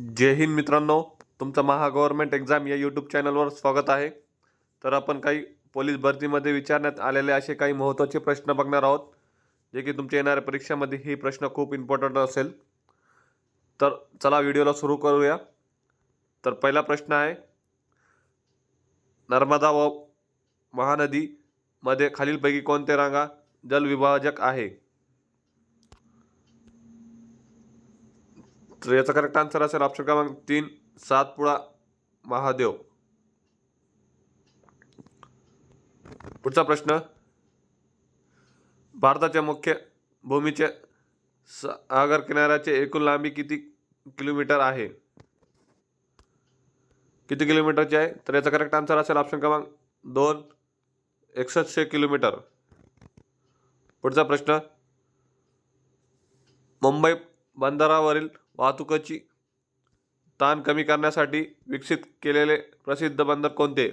जय हिंद मित्रांनो तुमचं महा गव्हर्नमेंट एक्झाम या यूट्यूब चॅनलवर स्वागत आहे. तर आपण काही पोलीस भरतीमध्ये विचारण्यात आलेले असे काही महत्त्वाचे प्रश्न बघणार आहोत जे की तुमच्या येणाऱ्या परीक्षामध्ये ही प्रश्न खूप इम्पॉर्टंट असेल. तर चला व्हिडिओला सुरू करूया. तर पहिला प्रश्न आहे नर्मदा व महानदीमध्ये खालीलपैकी कोणते रांगा जलविभाजक आहे? तर याचा करेक्ट आन्सर असेल ऑप्शन क्रमांक तीन सातपुडा महादेव. पुढचा प्रश्न. भारताच्या मुख्य भूमीचे सागर किनाऱ्याचे एकूण लांबी किती किलोमीटर आहे? किती किलोमीटरची आहे? तर याचा करेक्ट आन्सर असेल ऑप्शन क्रमांक दोन एकसष्टशे किलोमीटर. पुढचा प्रश्न. मुंबई बंदरावरील वाहतुकीची ताण कमी करण्यासाठी विकसित केलेले प्रसिद्ध बंदर कोणते?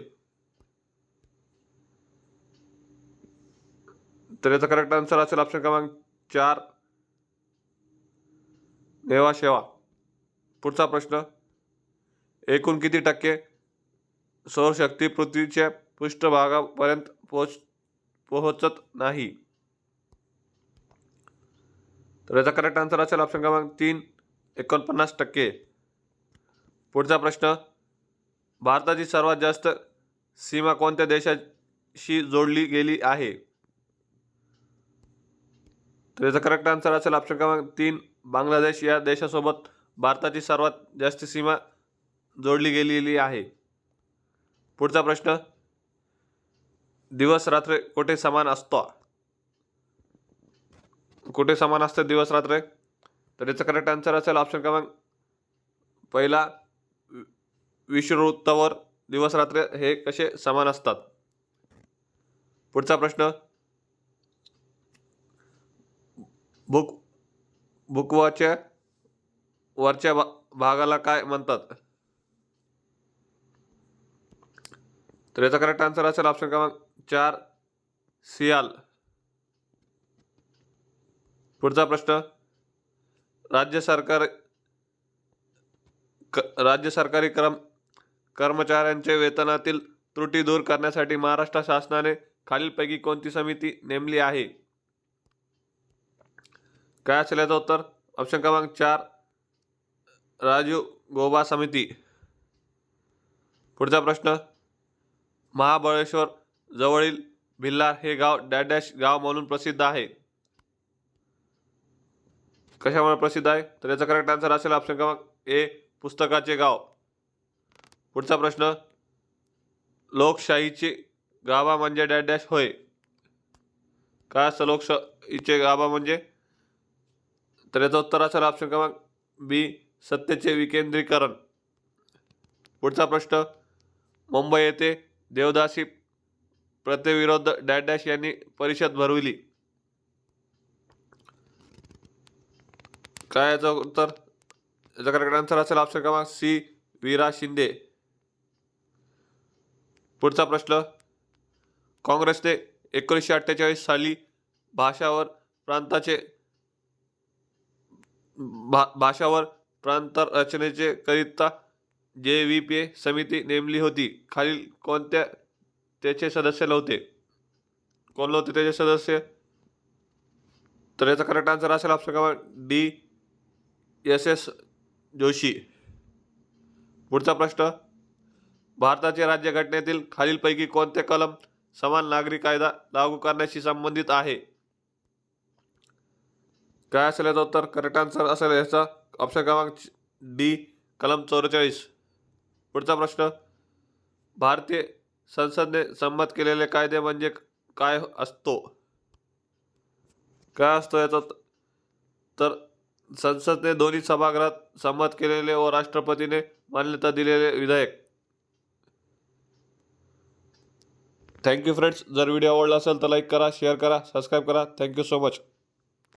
तर याचा करेक्ट आन्सर असेल ऑप्शन क्रमांक चार. नेवा शेवा. पुढचा प्रश्न. एकूण किती टक्के सौरशक्ती पृथ्वीच्या पृष्ठभागापर्यंत पोहोच पोहोचत नाही? तर याचा करेक्ट आन्सर असेल ऑप्शन क्रमांक तीन. एकोणपन्नास टक्के. पुढचा प्रश्न भारताची सर्वात जास्त सीमा कोणत्या देशाशी जोडली गेली आहे? तर याचा करेक्ट आन्सर असेल ऑप्शन क्रमांक तीन बांगलादेश. या देशासोबत भारताची सर्वात जास्त सीमा जोडली गेलेली आहे. पुढचा प्रश्न दिवस रात्र कुठे समान असतो? कुठे समान असते दिवस रात्र? तर याचा करेक्ट आन्सर असेल ऑप्शन क्रमांक. पहिला वि- विषुववृत्तावर दिवस रात्र हे कसे समान असतात? पुढचा प्रश्न. बुक बुकवाच्या वरच्या भा भागाला काय म्हणतात? तर याचा करेक्ट आन्सर असेल ऑप्शन क्रमांक चार सियाल. पुढचा प्रश्न. राज्य सरकार क राज्य सरकारी क्रम कर्मचाऱ्यांचे वेतनातील त्रुटी दूर करण्यासाठी महाराष्ट्र शासनाने खालीलपैकी कोणती समिती नेमली आहे? काय असेल याचं उत्तर? ऑप्शन क्रमांक चार राजीव गोबा समिती. पुढचा प्रश्न महाबळेश्वर जवळील भिल्लार हे गाव डॅडॅश डॅश गाव म्हणून प्रसिद्ध आहे. कशामुळे प्रसिद्ध आहे? तर याचा करेक्ट आन्सर असेल ऑप्शन क्रमांक ए पुस्तकाचे गाव. पुढचा प्रश्न लोकशाहीचे गाभा म्हणजे डॅश डॅश होय. काय असतं लोकशाहीचे गाभा म्हणजे? तर याचं उत्तर असेल ऑप्शन क्रमांक बी सत्तेचे विकेंद्रीकरण. पुढचा प्रश्न मुंबई येथे देवदासी प्रतिविरोध डॅश डॅश यांनी परिषद भरविली. काय याचं उत्तर? याचा करेक्ट आन्सर असेल ऑप्शन क्रमांक सी वीरा शिंदे. पुढचा प्रश्न. काँग्रेसने एकोणीसशे अठ्ठेचाळीस साली भाषावर प्रांताचे भा भाषावर प्रांत रचनेचे करिता जे व्ही पी ए समिती नेमली होती. खालील कोणत्या त्याचे सदस्य नव्हते. कोण नव्हते त्याचे सदस्य? तर याचा करेक्ट आन्सर असेल ऑप्शन क्रमांक डी एस एस जोशी. पुढचा प्रश्न भारताच्या राज्यघटनेतील खालीलपैकी कोणते कलम समान नागरी कायदा लागू करण्याशी संबंधित आहे? काय असेल याचं उत्तर? करेक्ट आन्सर असेल याचा. ऑप्शन क्रमांक डी कलम चौवेचाळीस. पुढचा प्रश्न भारतीय संसदने संमत केलेले कायदे म्हणजे काय असतो? काय असतो याचा तर संसदने दोन्ही सभागृहात संमत केलेले व राष्ट्रपतीने मान्यता दिलेले विधेयक. थँक्यू फ्रेंड्स जर व्हिडिओ आवडला असेल तर लाईक करा शेअर करा सबस्क्राईब करा. Thank you so much